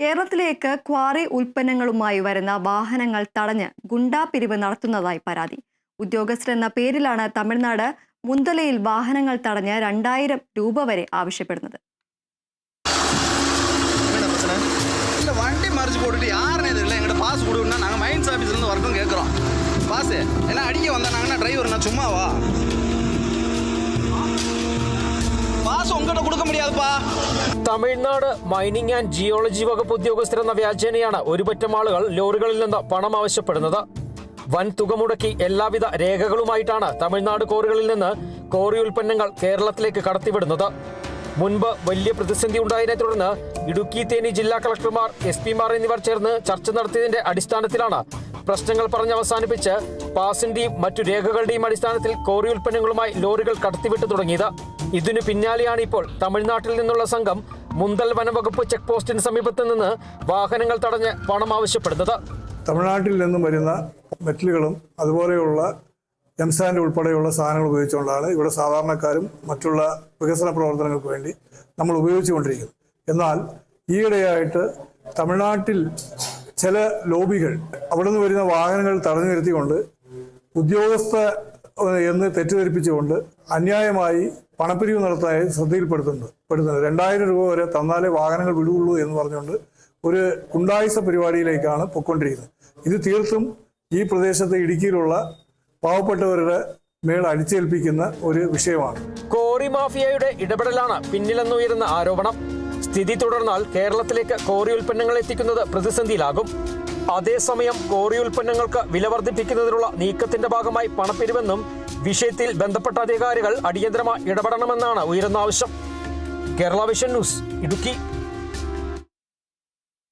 കേരളത്തിലേക്ക് ക്വാറി ഉൽപ്പന്നങ്ങളുമായി വരുന്ന വാഹനങ്ങൾ തടഞ്ഞ് ഗുണ്ടാപിരിവ് നടത്തുന്നതായി പരാതി ഉദ്യോഗസ്ഥരെന്ന പേരിലാണ് തമിഴ്നാട് മുന്തലയിൽ വാഹനങ്ങൾ തടഞ്ഞ് രണ്ടായിരം രൂപ വരെ ആവശ്യപ്പെടുന്നത് என்ன பிரச்சனை இல்லை வண்டி மறிச்சு போட்டுட்டு யாருன்னு இது இல்லை எங்கிட்ட பாஸ் கொடுன்னா நாங்கள் மைன்ஸ் ஆஃபீஸ்லேருந்து ஒர்க்கும் கேட்குறோம் பாஸு என்ன அடிக்க வந்தா நாங்கன்னா டிரைவர் நான் சும்மாவா തമിഴ്നാട് മൈനിങ് ആൻഡ് ജിയോളജി വകുപ്പ് ഉദ്യോഗസ്ഥരെന്ന വ്യാജേനയാണ് ഒരുപറ്റം ആളുകൾ ലോറികളിൽ നിന്ന് പണം ആവശ്യപ്പെടുന്നത്. വൻ തുക മുടക്കി എല്ലാവിധ രേഖകളുമായിട്ടാണ് തമിഴ്നാട് കോറികളിൽ നിന്ന് കോറി ഉൽപ്പന്നങ്ങൾ കേരളത്തിലേക്ക് കടത്തിവിടുന്നത്. മുൻപ് വലിയ പ്രതിസന്ധി ഉണ്ടായതിനെ തുടർന്ന് ഇടുക്കി തേനി ജില്ലാ കളക്ടർമാർ എസ് പിമാർ എന്നിവർ ചേർന്ന് ചർച്ച നടത്തിയതിന്റെ അടിസ്ഥാനത്തിലാണ് പ്രശ്നങ്ങൾ പറഞ്ഞ് അവസാനിപ്പിച്ച് പാസിന്റെയും മറ്റു രേഖകളുടെയും അടിസ്ഥാനത്തിൽ കോറി ഉൽപ്പന്നങ്ങളുമായി ലോറികൾ കടത്തിവിട്ടു തുടങ്ങിയത്. ഇതിനു പിന്നാലെയാണ് ഇപ്പോൾ തമിഴ്നാട്ടിൽ നിന്നുള്ള സംഘം മുന്തൽ വനംവകുപ്പ് ചെക്ക് പോസ്റ്റിന് സമീപത്ത് നിന്ന് വാഹനങ്ങൾ തടഞ്ഞ് പണം ആവശ്യപ്പെടുന്നത്. തമിഴ്നാട്ടിൽ നിന്നും വരുന്ന മെറ്റലുകളും അതുപോലെയുള്ള എംസാൻഡ് ഉൾപ്പെടെയുള്ള സാധനങ്ങൾ ഉപയോഗിച്ചുകൊണ്ടാണ് ഇവിടെ സാധാരണക്കാരും മറ്റുള്ള വികസന പ്രവർത്തനങ്ങൾക്ക് വേണ്ടി നമ്മൾ ഉപയോഗിച്ചുകൊണ്ടിരിക്കുന്നത്. എന്നാൽ ഈയിടെയായിട്ട് തമിഴ്നാട്ടിൽ ചില ലോബികൾ അവിടെ നിന്ന് വരുന്ന വാഹനങ്ങൾ തടഞ്ഞു നിർത്തിക്കൊണ്ട് ഉദ്യോഗസ്ഥ എന്ന് തെറ്റിദ്ധരിപ്പിച്ചുകൊണ്ട് അന്യായമായി പണപ്പിരിവ് നടത്താതെ ശ്രദ്ധയിൽപ്പെടുത്തുന്നുണ്ട് പെടുത്തുന്നത്. രണ്ടായിരം രൂപ വരെ തന്നാലേ വാഹനങ്ങൾ വിടുകയുള്ളൂ എന്ന് പറഞ്ഞുകൊണ്ട് ഒരു കുണ്ടായിസ പരിപാടിയിലേക്കാണ് പൊക്കൊണ്ടിരിക്കുന്നത് ഇത് തീർത്തും ഈ പ്രദേശത്തെ ഇടുക്കിയിലുള്ള പാവപ്പെട്ടവരുടെ മേൽ അടിച്ചേൽപ്പിക്കുന്ന ഒരു വിഷയമാണ്. കോറി മാഫിയയുടെ ഇടപെടലാണ് പിന്നിലെന്നുയരുന്ന ആരോപണം. സ്ഥിതി തുടർന്നാൽ കേരളത്തിലേക്ക് കോറി ഉൽപ്പന്നങ്ങൾ എത്തിക്കുന്നത് പ്രതിസന്ധിയിലാകും. അതേസമയം കോറി ഉൽപ്പന്നങ്ങൾക്ക് വില വർദ്ധിപ്പിക്കുന്നതിനുള്ള നീക്കത്തിന്റെ ഭാഗമായി പണപ്പെരുമെന്നും വിഷയത്തിൽ ബന്ധപ്പെട്ട അധികാരികൾ അടിയന്തരമായി ഇടപെടണമെന്നാണ് ഉയരുന്ന ആവശ്യം. Kerala vision news Idukki.